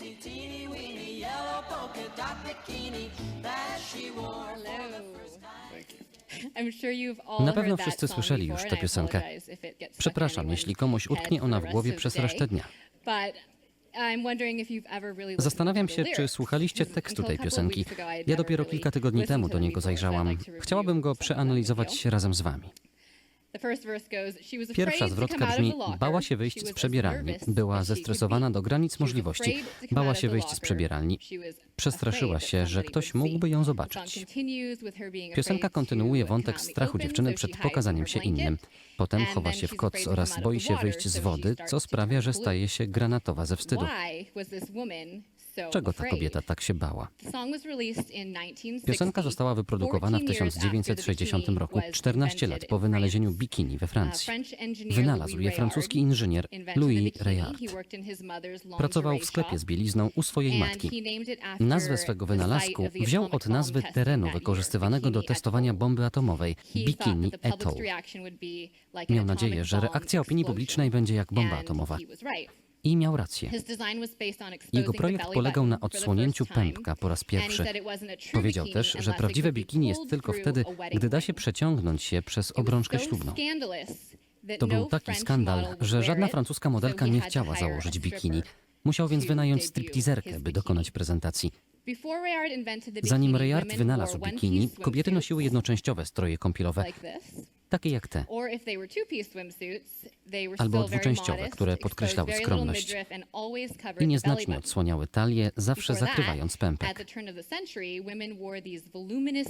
fancy teeny weeny yellow polka dot bikini that she wore for the first time. Na pewno wszyscy song słyszeli już tę I piosenkę. Przepraszam, jeśli komuś utknie ona the w głowie przez the resztę dnia. Zastanawiam to się, the czy lyrics. słuchaliście tekstu tej piosenki. Ja dopiero really kilka tygodni temu to do niego zajrzałam. Chciałabym go przeanalizować razem z wami. Pierwsza zwrotka brzmi. Bała się wyjść z przebieralni. Była zestresowana do granic możliwości. Bała się wyjść z przebieralni. Przestraszyła się, że ktoś mógłby ją zobaczyć. Piosenka kontynuuje wątek strachu dziewczyny przed pokazaniem się innym. Potem chowa się w koc oraz boi się wyjść z wody, co sprawia, że staje się granatowa ze wstydu. Czego ta kobieta tak się bała? The song was released in 1960, Piosenka została wyprodukowana w 14 years after the 1960 bikini roku, was 14 lat po wynalezieniu bikini we Uh, Francji. Wynalazł je francuski inżynier Louis. Rayard. Pracował w sklepie z bielizną u swojej matki. Nazwę swego wynalazku wziął od nazwy terenu wykorzystywanego do testowania bomby atomowej, Bikini Atoll. Miał nadzieję, że reakcja opinii publicznej będzie jak bomba atomowa. I miał rację. Jego projekt polegał na odsłonięciu pępka po raz pierwszy. Powiedział też, że prawdziwe bikini jest tylko wtedy, gdy da się przeciągnąć się przez obrączkę ślubną. To no był taki skandal, że żadna francuska modelka nie chciała założyć bikini. Musiał więc wynająć his by dokonać prezentacji. Zanim Rayard wynalazł bikini, kobiety nosiły jednoczęściowe stroje kąpielowe. Takie jak te. Albo dwuczęściowe, które podkreślały skromność. I nieznacznie odsłaniały talię, zawsze zakrywając pępek.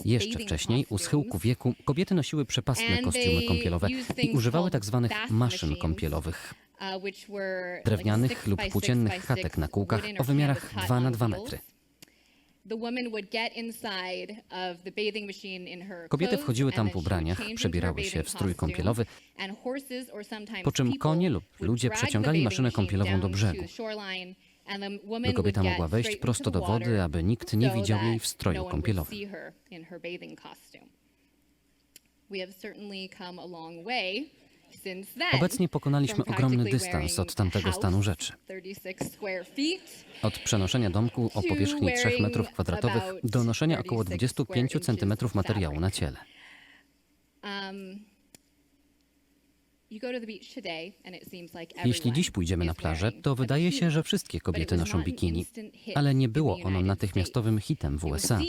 Jeszcze wcześniej, u schyłku wieku, kobiety nosiły przepastne kostiumy kąpielowe i używały called tak maszyn kąpielowych, uh, drewnianych lub płóciennych chatek na kółkach o wymiarach canvas hut 2 na on 2 wheels. metry. Kobiety wchodziły tam would ubraniach, przebierały się w strój kąpielowy, po czym konie lub ludzie przeciągali maszynę kąpielową do brzegu. by kobieta mogła wejść prosto do wody, aby nikt nie widział jej w stroju no kąpielowym. We have certainly come a long way. Obecnie pokonaliśmy ogromny dystans od tamtego stanu rzeczy. 36 square feet, Od przenoszenia domku o powierzchni 3 wearing metrów kwadratowych about do noszenia około 36 25 square cm materiału na ciele. Um, Jeśli dziś pójdziemy na plażę, to wydaje się, że wszystkie kobiety noszą bikini, ale nie było ono natychmiastowym hitem w USA.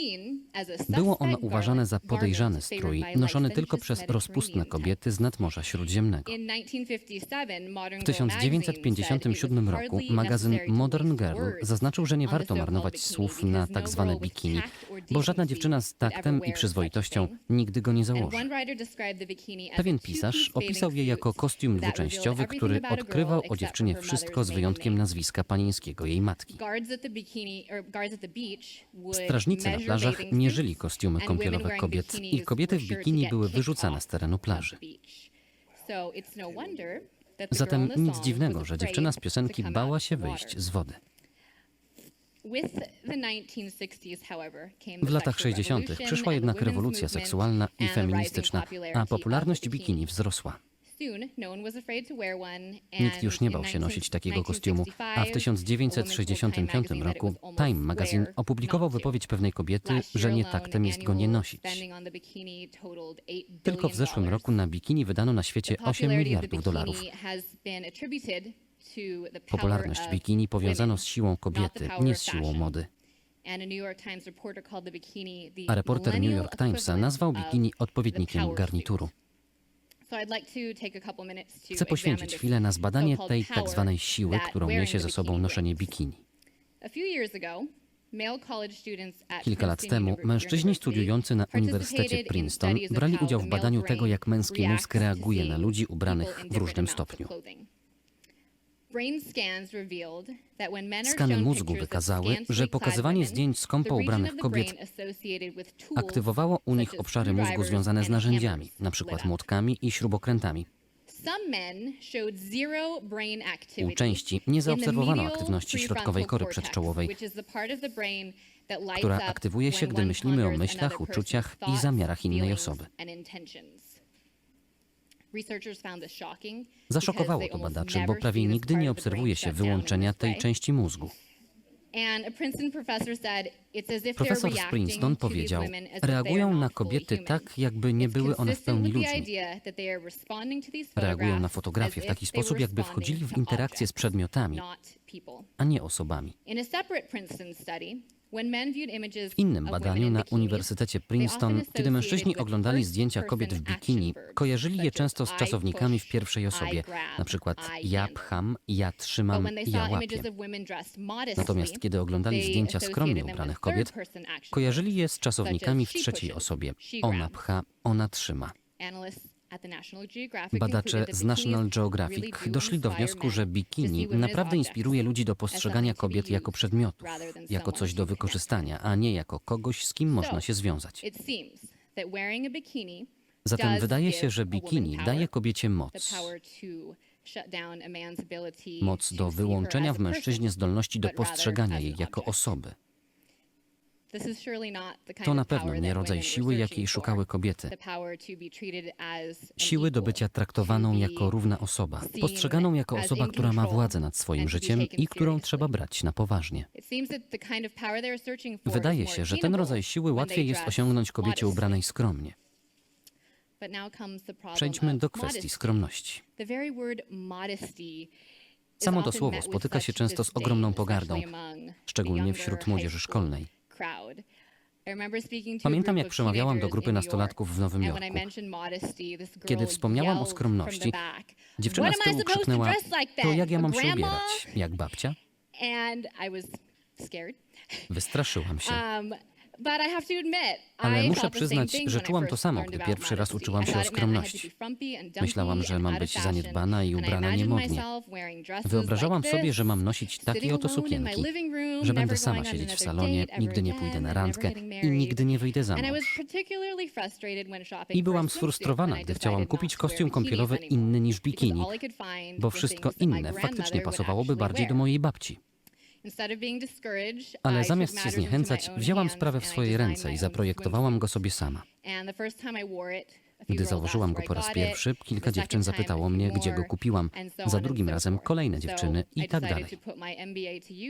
Było ono uważane za podejrzany strój, noszony tylko przez rozpustne kobiety z nadmorza Śródziemnego. In 1957, Modern W Girl 1957 magazine said roku magazyn Modern Girl zaznaczył, że nie warto marnować słów na because tak no zwane bikini, bo żadna dziewczyna z taktem i przyzwoitością nigdy go nie założy. Pewien pisarz opisał je jako kostium dwuczęściowy, który odkrywał o dziewczynie wszystko z wyjątkiem nazwiska panieńskiego jej matki. Strażnicy na plażach bathing mierzyli suits, kostiumy kąpielowe kobiet i kobiety w bikini były wyrzucane z terenu plaży. no Zatem nic dziwnego, że dziewczyna z piosenki bała się wyjść z wody. With the 1960s, however, came W latach sexual 60. revolution przyszła jednak rewolucja seksualna i feministyczna, a popularność bikini wzrosła. No Nikt już nie bał się nosić takiego 1965, kostiumu, a w 1965 roku Time magazine opublikował wypowiedź pewnej kobiety, że nie taktem jest go nie nosić. Tylko w zeszłym roku na bikini wydano na świecie 8 miliardów dolarów. Popularność bikini powiązano z siłą kobiety, nie z siłą mody. A reporter New York Timesa nazwał bikini odpowiednikiem garnituru. Chcę poświęcić chwilę na zbadanie tej tak zwanej siły, którą niesie ze sobą noszenie bikini. Kilka lat temu mężczyźni studiujący na Uniwersytecie Princeton brali udział w badaniu tego, jak męski mózg reaguje na ludzi ubranych w różnym stopniu. Skany mózgu wykazały, że pokazywanie zdjęć skąpo ubranych kobiet aktywowało u nich obszary mózgu związane z narzędziami, np. młotkami i śrubokrętami. U części nie zaobserwowano aktywności środkowej kory przedczołowej, która aktywuje się, gdy myślimy o myślach, uczuciach i zamiarach innej osoby. Zaszokowało to badaczy, bo prawie nigdy nie obserwuje się wyłączenia tej części mózgu. And a Princeton professor said, "It's as if they're Profesor z Princeton powiedział, reagują na kobiety tak, jakby nie były one w pełni ludźmi. Reagują na fotografie w taki sposób, jakby wchodzili w interakcję z przedmiotami, a nie osobami. W innym badaniu na Uniwersytecie Princeton, kiedy mężczyźni oglądali zdjęcia kobiet w bikini, kojarzyli je często z czasownikami w pierwszej osobie, na przykład ja pcham, ja trzymam, ja łapię. Natomiast kiedy oglądali zdjęcia skromnie ubranych kobiet, kojarzyli je z czasownikami as w trzeciej osobie. Ona pcha, ona trzyma. Badacze z National Geographic doszli do wniosku, że bikini naprawdę inspiruje ludzi do postrzegania kobiet jako przedmiotów, jako coś do wykorzystania, a nie jako kogoś, z kim można się związać. Zatem wydaje się, że bikini daje kobiecie moc. Moc do wyłączenia w mężczyźnie zdolności do postrzegania jej jako osoby. To na pewno nie rodzaj siły, jakiej szukały kobiety. Siły do bycia to traktowaną jako równa osoba, postrzeganą jako osoba, która ma władzę nad swoim życiem i którą trzeba brać na poważnie. Wydaje się, że ten rodzaj siły łatwiej jest osiągnąć kobiecie ubranej skromnie. Przejdźmy do kwestii skromności. Samo to słowo spotyka się często z ogromną pogardą, szczególnie wśród młodzieży szkolnej. crowd. I remember speaking to a Pamiętam, jak przemawiałam do grupy nastolatków w Nowym Jorku. Kiedy wspomniałam o skromności, Dziewczyna "What z tyłu krzyknęła, to jak ja mam się grandma?" ubierać? Jak babcia? Wystraszyłam się. Ale muszę przyznać, że czułam to samo, gdy pierwszy raz uczyłam się o skromności. Myślałam, że mam być zaniedbana i ubrana niemodnie. Wyobrażałam sobie, że mam nosić takie oto sukienki, że będę sama siedzieć w salonie, nigdy nie pójdę na randkę i nigdy nie wyjdę za mąż. I byłam sfrustrowana, gdy chciałam kupić kostium kąpielowy inny niż bikini, bo wszystko inne faktycznie pasowałoby bardziej do mojej babci. Ale zamiast się zniechęcać, wzięłam sprawę w swoje ręce i zaprojektowałam go sobie sama. Gdy założyłam go po raz pierwszy, kilka dziewczyn zapytało mnie, gdzie go kupiłam, za drugim razem kolejne dziewczyny i tak dalej.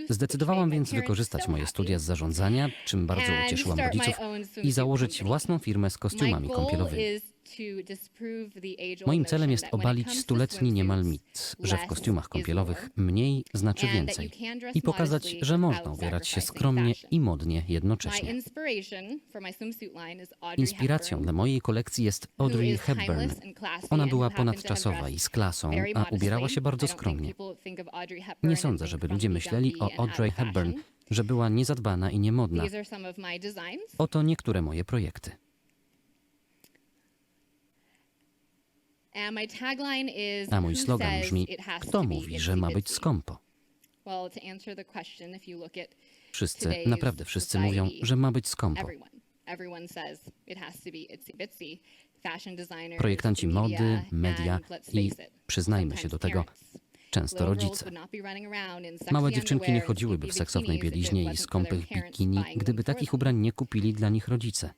Zdecydowałam więc wykorzystać moje studia z zarządzania, czym bardzo ucieszyłam rodziców, i założyć własną firmę z kostiumami kąpielowymi. Moim celem jest obalić stuletni niemal mit, że w kostiumach kąpielowych mniej znaczy więcej i pokazać, że można ubierać się skromnie i modnie jednocześnie. Inspiracją dla mojej kolekcji jest Audrey Hepburn. Ona była ponadczasowa i z klasą, a ubierała się bardzo skromnie. Nie sądzę, żeby ludzie myśleli o Audrey Hepburn, że była niezadbana i niemodna. Oto niektóre moje projekty. A mój "Who slogan brzmi: Kto mówi, że ma być bitsy?" skąpo? Wszyscy, naprawdę wszyscy mówią, że ma być skąpo. Projektanci mody, media, i przyznajmy się do tego, często rodzice. Małe dziewczynki nie chodziłyby w seksownej bieliźnie i skąpych bikini, gdyby takich ubrań nie kupili dla nich rodzice.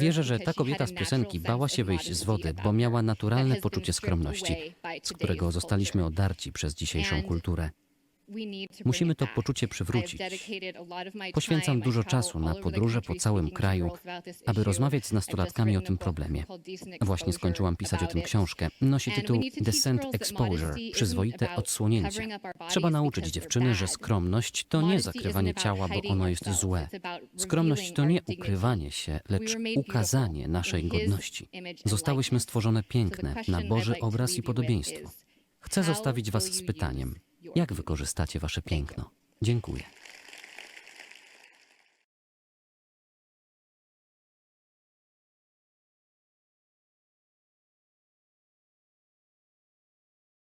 Wierzę, że ta kobieta z piosenki bała się wyjść z wody, bo miała naturalne poczucie skromności, z którego zostaliśmy odarci przez dzisiejszą kulturę. Musimy to poczucie przywrócić. Poświęcam dużo czasu na podróże po całym kraju, aby rozmawiać z nastolatkami o tym problemie. Decent Właśnie skończyłam pisać o tym książkę. Nosi tytuł that Exposure, przyzwoite odsłonięcie. Trzeba nauczyć dziewczyny, że skromność to nie zakrywanie ciała, bo ono jest złe. Skromność to nie ukrywanie się, lecz ukazanie naszej godności. Zostałyśmy stworzone piękne, na Boży obraz i podobieństwo. Chcę zostawić Was z pytaniem, jak wykorzystacie Wasze piękno? Dziękuję.